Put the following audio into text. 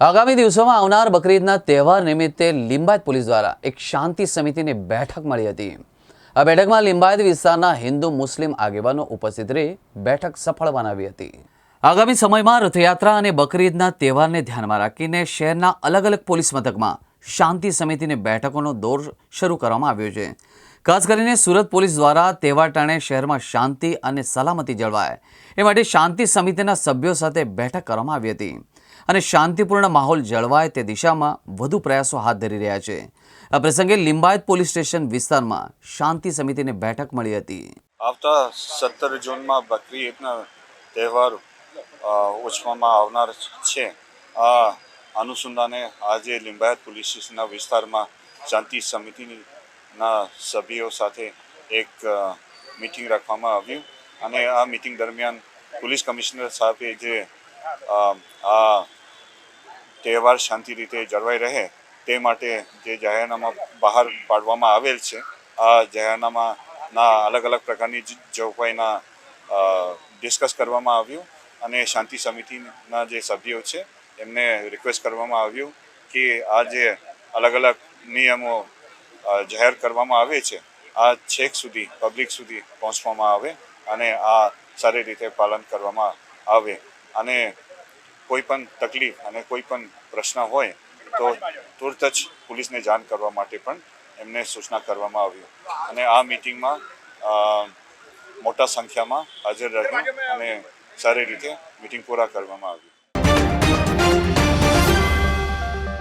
આગામી દિવસોમાં આવનાર બકરીદના તહેવાર નિમિત્તે લિંબાયત પોલીસ દ્વારા એક શાંતિ સમિતિની બેઠક મળી હતી. આ બેઠકમાં લિંબાયત વિસ્તારના હિન્દુ મુસ્લિમ આગેવાનો ઉપસ્થિત રહી બેઠક સફળ બનાવી હતી. આગામી સમયમાં રથયાત્રા અને બકરીદના તહેવારને ધ્યાનમાં રાખીને શહેરના અલગ અલગ પોલીસ મથકમાં શાંતિ સમિતિની બેઠકોનો દોર શરૂ કરવામાં આવ્યો છે. ખાસ કરીને સુરત પોલીસ દ્વારા તહેવાર ટાણે શહેરમાં શાંતિ અને સલામતી જળવાય. એ માટે શાંતિ સમિતિના સભ્યો સાથે બેઠક કરવામાં આવી હતી. અને શાંતિપૂર્ણ માહોલ જળવાય તે દિશામાં વધુ પ્રયાસો હાથ ધરી રહ્યા છે. આ પ્રસંગે લિંબાયત પોલીસ સ્ટેશન વિસ્તારમાં શાંતિ સમિતિની બેઠક મળી હતી. આવતા સત્તર જૂનમાં બકરી ઈદના તહેવાર ઓછવામાં આવનાર છે. આ અનુસંધાને આજે લિંબાયત પોલીસ સ્ટેશનના વિસ્તારમાં શાંતિ સમિતિના સભ્યો સાથે એક મિટિંગ રાખવામાં આવ્યું. અને આ મિટિંગ દરમિયાન પોલીસ કમિશનર સાહેબે જે આ તહેવાર શાંતિ રીતે જળવાઈ રહે તે માટે જે જાહેરનામા બહાર પાડવામાં આવેલ છે, આ જાહેરનામાના અલગ અલગ પ્રકારની જોગવાઈના ડિસ્કસ કરવામાં આવ્યું અને શાંતિ સમિતિના જે સભ્યો છે, એમને રિક્વેસ્ટ કરવામાં આવ્યું કે આ જે અલગ અલગ નિયમો જાહેર કરવામાં આવે છે, આ છેક સુધી પબ્લિક સુધી પહોંચવામાં આવે અને આ સારી રીતે પાલન કરવામાં આવે. અને કોઈ પણ તકલીફ અને કોઈ પણ પ્રશ્ન હોય તો તુરત જ પોલીસને જાણ કરવા માટે પણ એમને સૂચના કરવામાં આવ્યું અને આ મિટિંગમાં મોટા સંખ્યામાં હાજર રહ્યું અને સારી રીતે મિટિંગ પૂરા કરવામાં આવ્યું